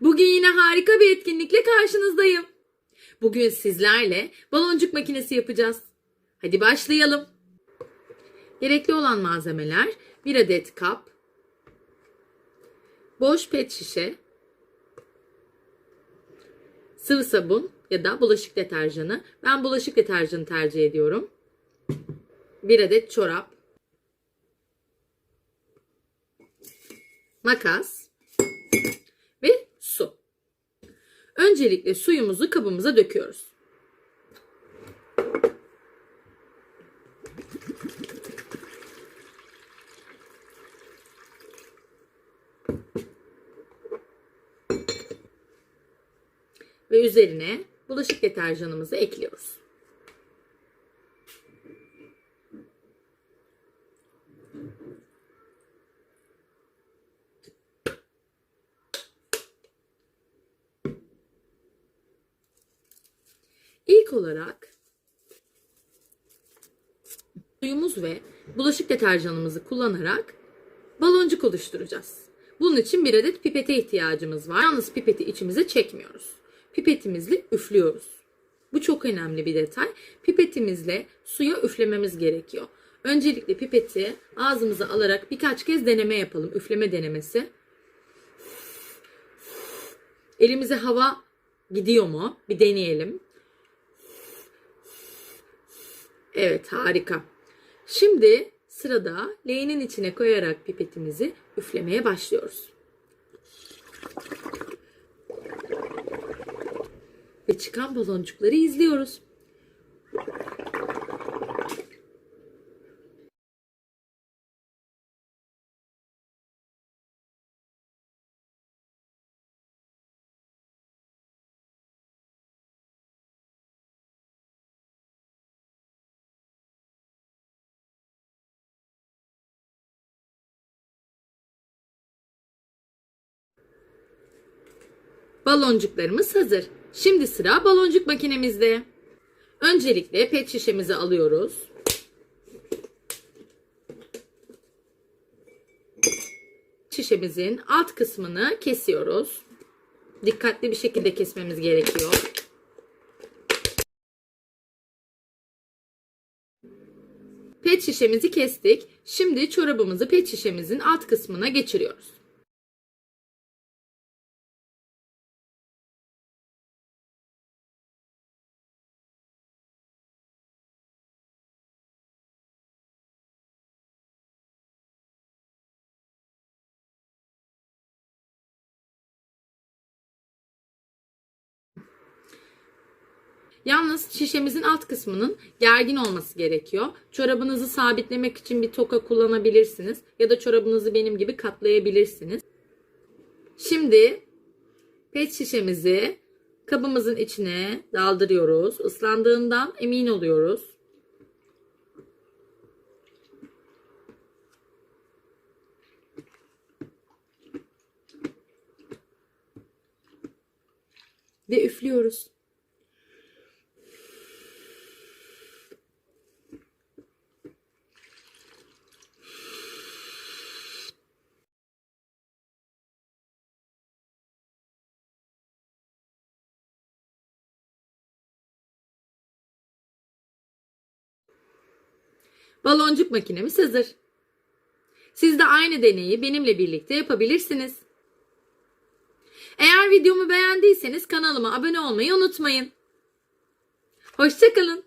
Bugün yine harika bir etkinlikle karşınızdayım. Bugün sizlerle baloncuk makinesi yapacağız. Hadi başlayalım. Gerekli olan malzemeler bir adet kap, boş pet şişe, sıvı sabun ya da bulaşık deterjanı. Ben bulaşık deterjanı tercih ediyorum. Bir adet çorap, makas. Öncelikle suyumuzu kabımıza döküyoruz. Ve üzerine bulaşık deterjanımızı ekliyoruz. İlk olarak suyumuz ve bulaşık deterjanımızı kullanarak baloncuk oluşturacağız. Bunun için bir adet pipete ihtiyacımız var. Yalnız pipeti içimize çekmiyoruz. Pipetimizle üflüyoruz. Bu çok önemli bir detay. Pipetimizle suya üflememiz gerekiyor. Öncelikle pipeti ağzımıza alarak birkaç kez deneme yapalım. Üfleme denemesi. Elimize hava gidiyor mu? Bir deneyelim. Evet harika. Şimdi sırada leğenin içine koyarak pipetimizi üflemeye başlıyoruz. Ve çıkan baloncukları izliyoruz. Baloncuklarımız hazır. Şimdi sıra baloncuk makinemizde. Öncelikle pet şişemizi alıyoruz. Şişemizin alt kısmını kesiyoruz. Dikkatli bir şekilde kesmemiz gerekiyor. Pet şişemizi kestik. Şimdi çorabımızı pet şişemizin alt kısmına geçiriyoruz. Yalnız şişemizin alt kısmının gergin olması gerekiyor. Çorabınızı sabitlemek için bir toka kullanabilirsiniz. Ya da çorabınızı benim gibi katlayabilirsiniz. Şimdi pet şişemizi kabımızın içine daldırıyoruz. Islandığından emin oluyoruz. Ve üflüyoruz. Baloncuk makinemiz hazır. Siz de aynı deneyi benimle birlikte yapabilirsiniz. Eğer videomu beğendiyseniz kanalıma abone olmayı unutmayın. Hoşçakalın.